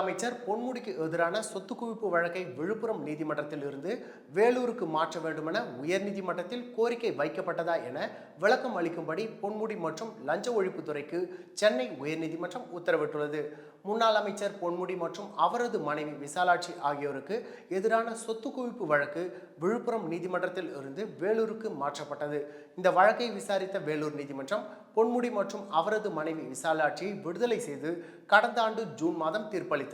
முன்னாள் அமைச்சர் பொன்முடிக்கு எதிரான சொத்து குவிப்பு வழக்கை விழுப்புரம் நீதிமன்றத்தில் இருந்து வேலூருக்கு மாற்ற வேண்டுமென உயர்நீதிமன்றத்தில் கோரிக்கை வைக்கப்பட்டதா என விளக்கம் அளிக்கும்படி பொன்முடி மற்றும் லஞ்ச ஒழிப்புத்துறைக்கு சென்னை உயர்நீதிமன்றம் உத்தரவிட்டுள்ளது. முன்னாள் அமைச்சர் பொன்முடி மற்றும் அவரது மனைவி விசாலாட்சி ஆகியோருக்கு எதிரான சொத்து குவிப்பு வழக்கு விழுப்புரம் நீதிமன்றத்தில் இருந்து வேலூருக்கு மாற்றப்பட்டது. இந்த வழக்கை விசாரித்த வேலூர் நீதிமன்றம் பொன்முடி மற்றும் அவரது மனைவி விசாலாட்சியை விடுதலை செய்து கடந்த ஆண்டு ஜூன் மாதம் தீர்ப்பளித்தது.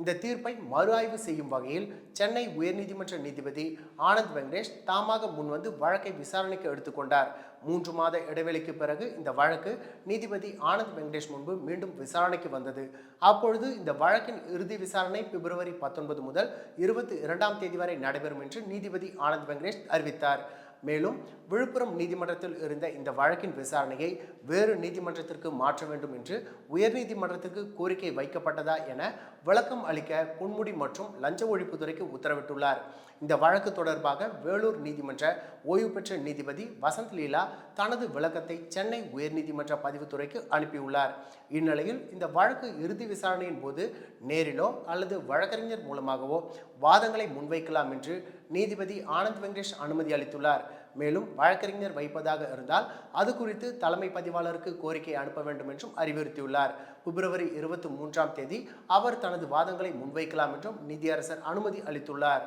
இந்த தீர்ப்பை மறு ஆய்வு செய்யும் வகையில் சென்னை உயர்நீதிமன்ற நீதிபதி ஆனந்த் வெங்கடேஷ் தாமாக முன்வந்து வழக்கை விசாரணைக்கு எடுத்துக்கொண்டார் மூன்று மாத இடைவெளிக்கு பிறகு இந்த வழக்கு நீதிபதி ஆனந்த் வெங்கடேஷ் முன்பு மீண்டும் விசாரணைக்கு வந்தது. அப்பொழுது இந்த வழக்கின் இறுதி விசாரணை பிப்ரவரி பத்தொன்பது முதல் இருபத்தி இரண்டாம் தேதி வரை நடைபெறும் என்று நீதிபதி ஆனந்த் வெங்கடேஷ் அறிவித்தார். மேலும் விழுப்புரம் நீதிமன்றத்தில் இருந்த இந்த வழக்கின் விசாரணையை வேறு நீதிமன்றத்திற்கு மாற்ற வேண்டும் என்று உயர்நீதிமன்றத்திற்கு கோரிக்கை வைக்கப்பட்டதா என விளக்கம் அளிக்க பொன்முடி மற்றும் லஞ்ச ஒழிப்புத்துறைக்கு உத்தரவிட்டுள்ளார். இந்த வழக்கு தொடர்பாக வேலூர் நீதிமன்ற ஓய்வு பெற்ற நீதிபதி வசந்த் லீலா தனது விளக்கத்தை சென்னை உயர்நீதிமன்ற பதிவுத்துறைக்கு அனுப்பியுள்ளார். இந்நிலையில் இந்த வழக்கு இறுதி விசாரணையின் போது நேரிலோ அல்லது வழக்கறிஞர் மூலமாகவோ வாதங்களை முன்வைக்கலாம் என்று நீதிபதி ஆனந்த் வெங்கடேஷ் அனுமதி அளித்துள்ளார். மேலும் வழக்கறிஞர் வைப்பதாக இருந்தால் அது குறித்து தலைமை பதிவாளருக்கு கோரிக்கை அனுப்ப வேண்டும் என்றும் அறிவுறுத்தியுள்ளார். பிப்ரவரி இருபத்தி மூன்றாம் தேதி அவர் தனது வாதங்களை முன்வைக்கலாம் என்றும் நீதியரசர் அனுமதி அளித்துள்ளார்.